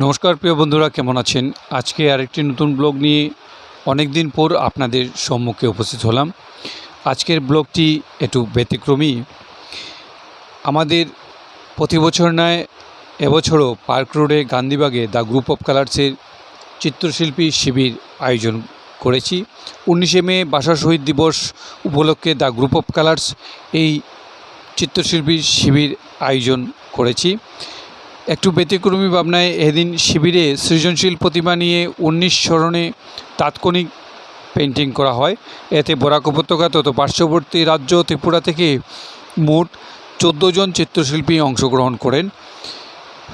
নমস্কার, প্রিয় বন্ধুরা, কেমন আছেন? আজকে আরেকটি নতুন ব্লগ নিয়ে অনেক দিন পর আপনাদের সম্মুখে উপস্থিত হলাম। আজকের ব্লগটি একটু ব্যতিক্রমী। আমাদের প্রতি বছর নয়, এবছরও পার্ক রোডে গান্ধীবাগে দ্য গ্রুপ অফ কালার্সের চিত্রশিল্পী শিবির আয়োজন করেছি। উনিশে মে বাসা শহীদ দিবস উপলক্ষে দ্য গ্রুপ অফ কালার্স এই চিত্রশিল্পী শিবির আয়োজন করেছি। একটু ব্যতিক্রমী ভাবনায় এদিন শিবিরে সৃজনশীল প্রতিমা নিয়ে উনিশ স্মরণে তাৎক্ষণিক পেন্টিং করা হয়। এতে বরাক উপত্যকা তথা পার্শ্ববর্তী রাজ্য ত্রিপুরা থেকে মোট চোদ্দ জন চিত্রশিল্পী অংশগ্রহণ করেন।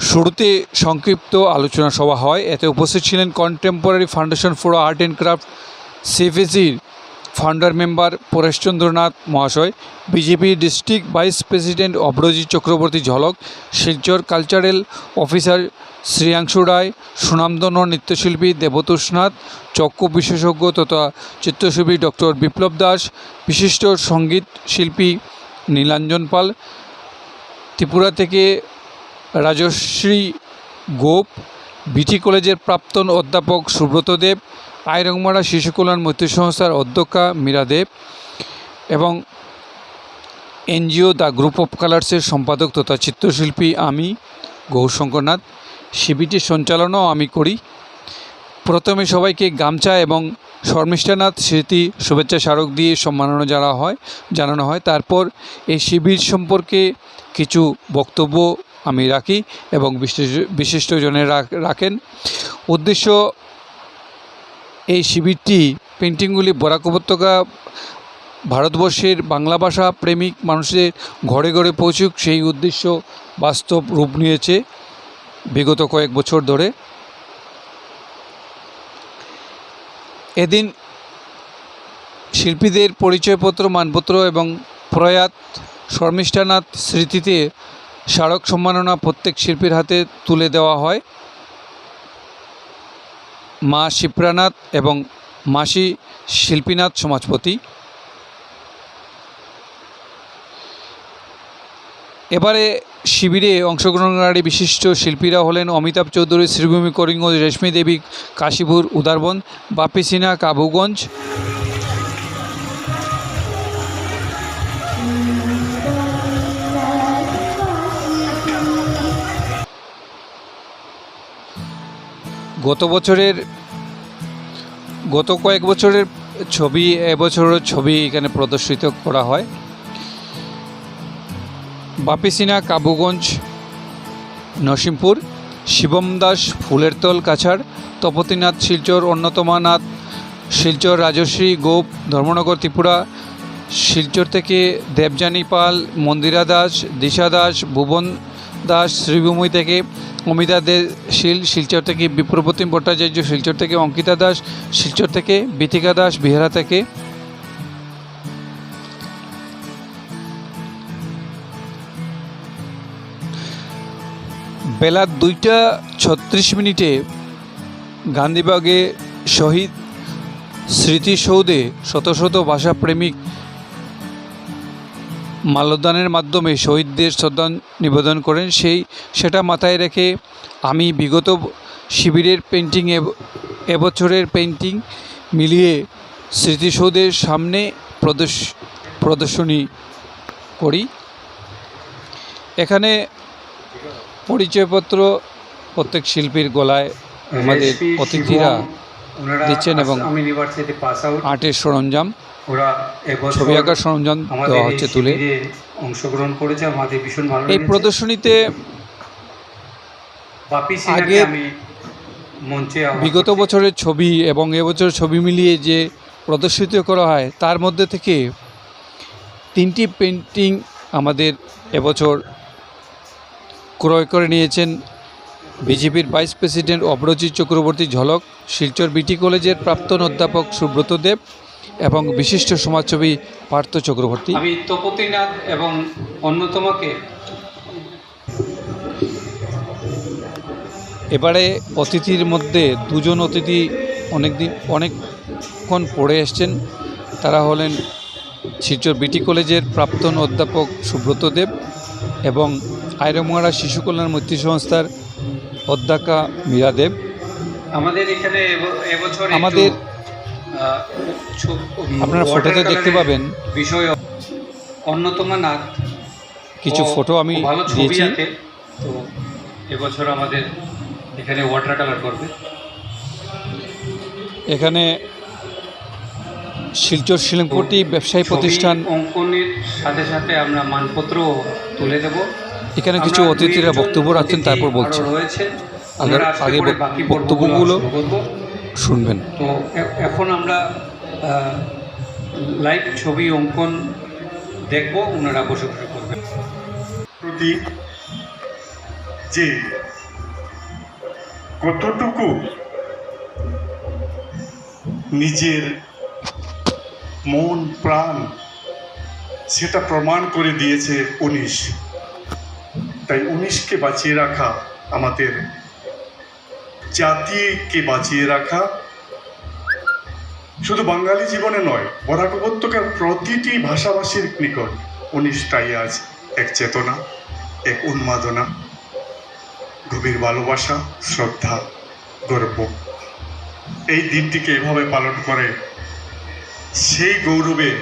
শুরুতে সংক্ষিপ্ত আলোচনা সভা হয়। এতে উপস্থিত ছিলেন contemporary foundation for art and craft সিএফএসির founder member Pareshchandranath মহাশয়, BJP district vice president Abhrajit Chakraborty ঝলক, শিলচর কালচারাল অফিসার শ্রেয়াংশু রায়, সুনামধন্য নৃত্যশিল্পী দেবতোষ নাথ, চক্ষু বিশেষজ্ঞ তথা চিত্রশিল্পী ডক্টর বিপ্লব দাস, বিশিষ্ট সংগীত শিল্পী নীলাঞ্জন পাল, ত্রিপুরা থেকে রাজশ্রী গোপ, বিটি কলেজের প্রাক্তন অধ্যাপক সুব্রত দেব আইরংমারা শিশু কল্যাণ মৈত্রী সংস্থার অধ্যক্ষা মীরা দেব এবং এনজিও দ্য গ্রুপ অফ কালার্সের সম্পাদক তথা চিত্রশিল্পী আমি গৌরশঙ্করনাথ শিবিরটির সঞ্চালনাও আমি করি। প্রথমে সবাইকে গামছা এবং শর্মিষ্ঠানাথ স্মৃতি শুভেচ্ছা স্মারক দিয়ে সম্মাননা জানা হয়, জানানো হয়। তারপর এই শিবির সম্পর্কে কিছু বক্তব্য আমি রাখি এবং বিশিষ্ট বিশিষ্টজনেরা রাখেন। উদ্দেশ্য এই শিবিরটি পেন্টিংগুলি বরাক উপত্যকা, ভারতবর্ষের বাংলা ভাষা প্রেমিক মানুষের ঘরে ঘরে পৌঁছুক সেই উদ্দেশ্য বাস্তব রূপ নিয়েছে বিগত কয়েক বছর ধরে। এদিন শিল্পীদের পরিচয়পত্র, মানপত্র এবং প্রয়াত শর্মিষ্ঠানাথ স্মৃতিতে স্মারক সম্মাননা প্রত্যেক শিল্পীর হাতে তুলে দেওয়া হয়। মা শিপ্রানাথ এবং মাসি শিল্পীনাথ সমাজপতি। এবারে শিবিরে অংশগ্রহণকারী বিশিষ্ট শিল্পীরা হলেন অমিতাভ চৌধুরী, শ্রীভূমি করিমগঞ্জ, রেশমি দেবী, কাশীপুর, উদারবন বাপি সিনহা, কাবুগঞ্জ গত বছরের, গত কয়েক বছরের ছবি এবছরের ছবি এখানে প্রদর্শিত করা হয়। বাপিসিনা কাবুগঞ্জ নসিমপুর শিবম দাস, ফুলেরতল, কাছাড়, তপতিনাথ শিলচর অন্যতমানাথ শিলচর, রাজশ্রী, গোপ, ধর্মনগর, ত্রিপুরা, শিলচর থেকে দেবযানী পাল, মন্দিরা দাস, দিশা দাস, ভুবন দাস শ্রীভূমি থেকে অমিতা দে শিল, শিলচর থেকে বিপ্রপ্রতিম ভট্টাচার্য, শিলচর থেকে অঙ্কিতা দাস, শিলচর থেকে বিথিকা দাস, বিহারা থেকে বেলা দুইটা ছত্রিশ মিনিটে গান্ধীবাগে শহীদ স্মৃতিসৌধে শত শত ভাষাপ্রেমিক মাল্যদানের মাধ্যমে শহীদদের শ্রদ্ধা নিবেদন করেন সেই সেটা মাথায় রেখে আমি বিগত শিবিরের পেন্টিং এবছরের পেন্টিং মিলিয়ে স্মৃতিসৌধের সামনে প্রদর্শ প্রদর্শনী করি। এখানে পরিচয়পত্র প্রত্যেক শিল্পীর গলায় আমাদের অতিথিরা দিচ্ছেন এবং আর্টের সরঞ্জাম। ওরা ছবি আঁকার সরঞ্জাম দেওয়া হচ্ছে তুলে। অংশগ্রহণ করেছে আমাদের ভীষণ ভালো এই প্রদর্শনীতে আগে মঞ্চে বিগত বছরের ছবি এবং এবছর ছবি মিলিয়ে যে প্রদর্শিত করা হয় তার মধ্যে থেকে তিনটি পেন্টিং আমাদের এবছর ক্রয় করে নিয়েছেন বিজেপির ভাইস প্রেসিডেন্ট অপরজিৎ চক্রবর্তী ঝলক শিলচর বিটি কলেজের প্রাক্তন অধ্যাপক সুব্রত দেব এবং বিশিষ্ট সমাজসেবী পার্থ চক্রবর্তী। আমি তপতিনাথ এবং অন্যতমকে এবারে অতিথির মধ্যে দুজন অতিথি অনেক দিন অনেকক্ষণ পড়ে এসছেন। তারা হলেন শিলচর বিটি কলেজের প্রাক্তন অধ্যাপক সুব্রত দেব এবং আইরমারা শিশু কল্যাণ মৈত্রী সংস্থার অধ্যাকা মীরাদেব আমাদের এখানে এবছর আমাদের আপনারা ফটোতে দেখতে পাবেন। বিষয় অন্যতম নাথ। কিছু ফটো আমি ভালো ছবি আঁকে তো এবছর আমাদের এখানে ওয়াটার কালার করবে। এখানে শিলচর শিলিংপট্টি ব্যবসায়ী প্রতিষ্ঠান অঙ্কনের সাথে সাথে আমরা মানপত্র তুলে দেব। এখানে কিছু অতিথিরা বক্তব্য রাখছেন তারপর বলছেন আগে- বক্তব্যগুলো শুনবেন। তো এখন আমরা লাইভ ছবি অঙ্কন দেখব ওনারা বসে বসে করবেন প্রতি যে কতটুকু নিজের মন প্রাণ সেটা প্রমাণ করে দিয়েছে উনিশ। তাই উনিশকে বাঁচিয়ে রাখা আমাদের জাতিকে বাঁচিয়ে রাখা। শুধু বাঙালি জীবনে নয়, বরাক উপত্যকার প্রতিটি ভাষাভাষীর নিকট উনিশটাই আজ এক চেতনা, এক উন্মাদনা, গভীর ভালোবাসা, শ্রদ্ধা, গর্ব। এই দিনটিকে এভাবে পালন করে সেই গৌরবে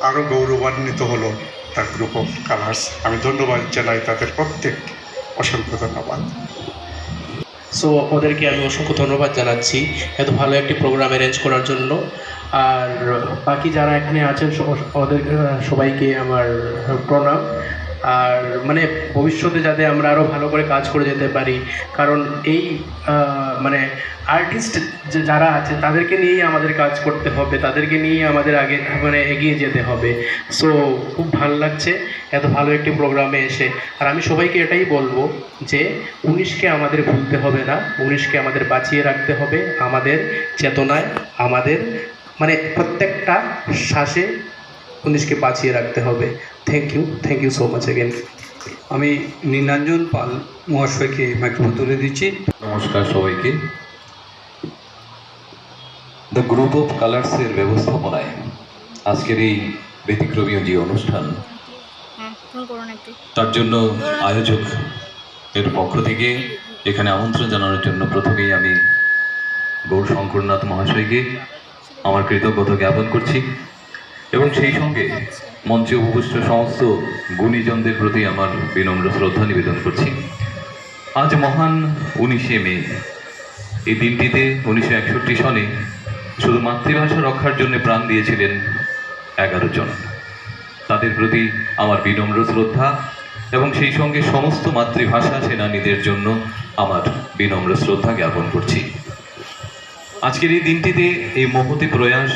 আরও গৌরবান্বিত হলো তার গ্রুপ অফ কালার্স আমি ধন্যবাদ জানাই তাদের প্রত্যেককে। অসংখ্য ধন্যবাদ। সো ওদেরকে আমি অসংখ্য ধন্যবাদ জানাচ্ছি এত ভালো একটি প্রোগ্রাম অ্যারেঞ্জ করার জন্য। আর বাকি যারা এখানে আছেন ওদের সবাইকে আমার প্রণাম। আর মানে ভবিষ্যতে যাতে আমরা আরও ভালো করে কাজ করে যেতে পারি। কারণ এই মানে আর্টিস্ট যে যারা আছে, তাদেরকে নিয়েই আমাদের কাজ করতে হবে, তাদেরকে নিয়েই আমাদের আগে মানে এগিয়ে যেতে হবে। সো খুব ভালো লাগছে, এত ভালো একটি প্রোগ্রামে এসে। আর আমি সবাইকে এটাই বলব যে, উনিশকে আমাদের ভুলতে হবে না, উনিশকে আমাদের বাঁচিয়ে রাখতে হবে, আমাদের চেতনায়, আমাদের মানে প্রত্যেকটা শ্বাসে উনিশকে বাঁচিয়ে রাখতে হবে। Thank you thank you so much again আমি নীলাঞ্জন পাল মহাশয়কে মাইক্রোফোন তুলে দিচ্ছি। নমস্কার সবাইকে। দ্য গ্রুপ অফ কালার্সের ব্যবস্থাপনায় আজকের এই ব্যতিক্রমীয় যে অনুষ্ঠান হ্যাঁ তার জন্য আয়োজক এর পক্ষ থেকে এখানে আমন্ত্রণ জানানোর জন্য প্রথমেই আমি গৌর শঙ্করনাথ মহাশয়কে আমার কৃতজ্ঞতা জ্ঞাপন করছি। এবং সেই সঙ্গে মঞ্চে উপবিষ্ট সমস্ত গুণীজনদের প্রতি আমার বিনম্র শ্রদ্ধা নিবেদন করছি। আজ মহান উনিশে মে, এই দিনটিতে উনিশশো একষট্টি সনে শুধু মাতৃভাষা রক্ষার জন্য প্রাণ দিয়েছিলেন এগারো জন। তাদের প্রতি আমার বিনম্র শ্রদ্ধা এবং সেই সঙ্গে সমস্ত মাতৃভাষা সেনানীদের জন্য আমার বিনম্র শ্রদ্ধা জ্ঞাপন করছি। আজকের এই দিনটিতে এই মহতি প্রয়াস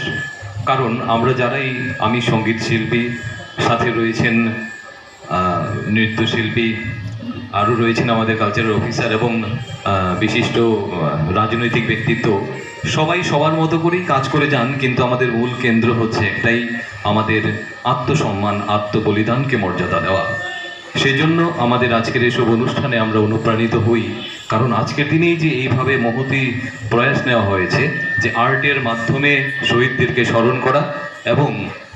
কারণ আমরা যারাই আমি সংগীত শিল্পী, সাথে রয়েছেন নৃত্যশিল্পী আরও রয়েছেন আমাদের কালচারাল অফিসার এবং বিশিষ্ট রাজনৈতিক ব্যক্তিত্ব। সবাই সবার মতো করেই কাজ করে যান, কিন্তু আমাদের মূল কেন্দ্র হচ্ছে একটাই আমাদের আত্মসম্মান, আত্মবলিদানকে মর্যাদা দেওয়া। সেজন্য আমাদের আজকের এসব অনুষ্ঠানে আমরা অনুপ্রাণিত হই, কারণ আজকের দিনেই যে এইভাবে মহতি প্রয়াস নেওয়া হয়েছে যে আর্টের মাধ্যমে শহীদদেরকে স্মরণ করা এবং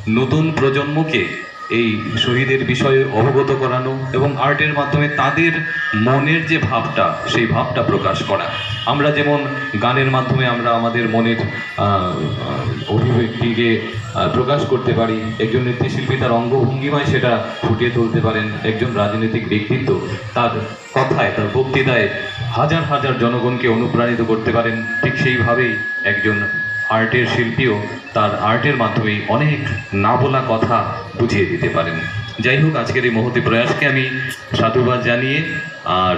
নতুন প্রজন্মকে এই শহীদের বিষয়ে অবগত করানো এবং আর্টের মাধ্যমে তাদের মনের যে ভাবটা, সেই ভাবটা প্রকাশ করা। আমরা যেমন গানের মাধ্যমে আমরা আমাদের মনের অভিব্যক্তিকে প্রকাশ করতে পারি, একজন নৃত্যশিল্পী তার অঙ্গভঙ্গিমায় সেটা ফুটিয়ে তুলতে পারেন, একজন রাজনৈতিক ব্যক্তিত্ব তার কথায়, তার বক্তৃতায় হাজার হাজার জনগণকে অনুপ্রাণিত করতে পারেন, ঠিক সেইভাবেই একজন আর্টের শিল্পীও তার আর্টের মাধ্যমেই অনেক না বলা কথা বুঝিয়ে দিতে পারেন। যাই হোক, আজকের এই মহতি প্রয়াসকে আমি সাধুবাদ জানিয়ে আর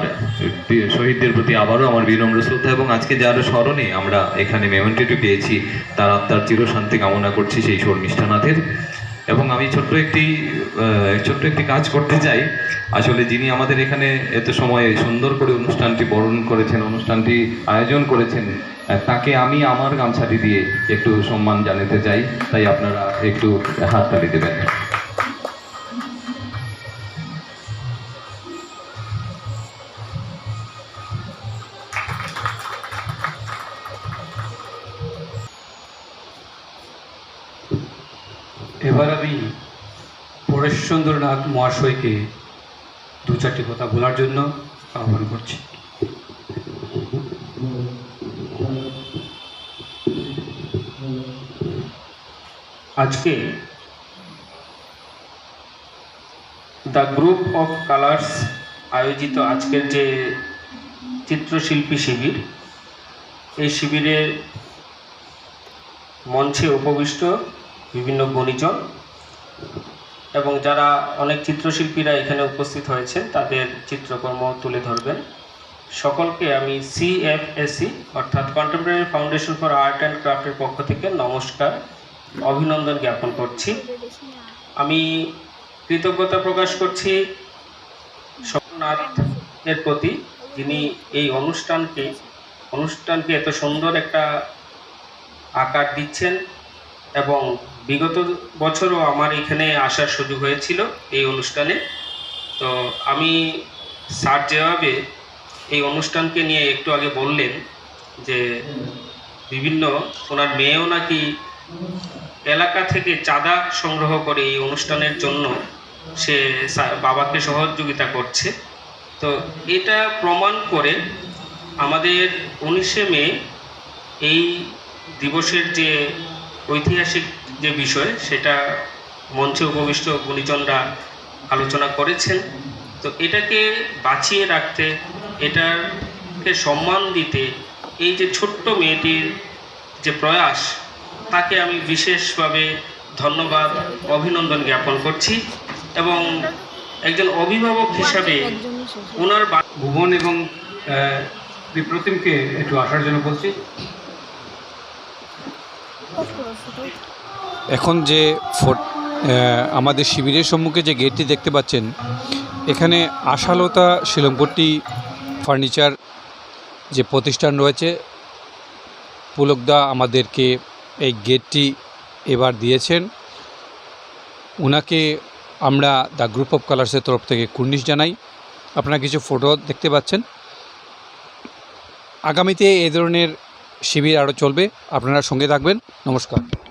শহীদদের প্রতি আবারও আমার বিনম্র শ্রদ্ধা এবং আজকে যার স্মরণে আমরা এখানে মেমেন্টেটি পেয়েছি, তার আত্মার চিরশান্তি কামনা করছি সেই শর্মিষ্ঠানাথের এবং আমি ছোট্ট একটি ছোট্ট একটি কাজ করতে চাই। আসলে যিনি আমাদের এখানে এত সময় সুন্দর করে অনুষ্ঠানটি বরণ করেছেন, অনুষ্ঠানটি আয়োজন করেছেন তাকে আমি আমার গামছাটি দিয়ে একটু সম্মান জানাতে চাই। তাই আপনারা একটু হাততালি দেবেন। এবার আমি পরেশচন্দ্রনাথ মহাশয়কে দু চারটি কথা বলার জন্য আহ্বান করছি। আজকে দ্য গ্রুপ অফ কালার্স আয়োজিত আজকের যে চিত্রশিল্পী শিবির, এই শিবিরের মঞ্চে উপবিষ্ট বিভিন্ন গণিজন এবং যারা অনেক চিত্রশিল্পীরা এখানে উপস্থিত হয়েছে তাদের চিত্রকর্ম তুলে ধরবেন। সকলকে আমি সিএফএসি অর্থাৎ contemporary foundation for art and ক্রাফটের পক্ষ থেকে নমস্কার, অভিনন্দন জ্ঞাপন করছি। আমি কৃতজ্ঞতা প্রকাশ করছি স্বপ্ননাথ এর প্রতি, যিনি এই অনুষ্ঠানকে অনুষ্ঠানকে এত সুন্দর একটা আকার দিচ্ছেন এবং বিগত বছরও আমার এখানে আসার সুযোগ হয়েছিল এই অনুষ্ঠানে। তো আমি স্যার যেভাবে এই অনুষ্ঠানকে নিয়ে একটু আগে বললেন যে, বিভিন্ন ওনার মেয়েও নাকি এলাকা থেকে চাঁদা সংগ্রহ করে এই অনুষ্ঠানের জন্য সে বাবাকে সহযোগিতা করছে। তো এটা প্রমাণ করে আমাদের উনিশে মে এই দিবসের যে ঐতিহাসিক যে বিষয় সেটা মঞ্চে উপবিষ্ট গুণীজনরা আলোচনা করেছেন। তো এটাকে বাঁচিয়ে রাখতে এটাকে সম্মান দিতে এই যে ছোট্ট মেয়েটির যে প্রয়াস তাকে আমি বিশেষভাবে ধন্যবাদ অভিনন্দন জ্ঞাপন করছি এবং একজন অভিভাবক হিসাবে ওনার ভুবন এবং আহ, বিপ্রতিমকে একটু আসার জন্য বলছি। এখন যে আমাদের শিবিরের সম্মুখে যে গেটটি দেখতে পাচ্ছেন, এখানে আশালতা শিলংপট্টি ফার্নিচার যে প্রতিষ্ঠান রয়েছে, পুলকদা আমাদেরকে এই গেটটি এবার দিয়েছেন। ওনাকে আমরা দ্য গ্রুপ অফ কালার্সের তরফ থেকে কুর্নিশ জানাই। আপনারা কিছু ফটো দেখতে পাচ্ছেন। আগামীতে এই ধরনের শিবির আরও চলবে। আপনারা সঙ্গে থাকবেন। নমস্কার।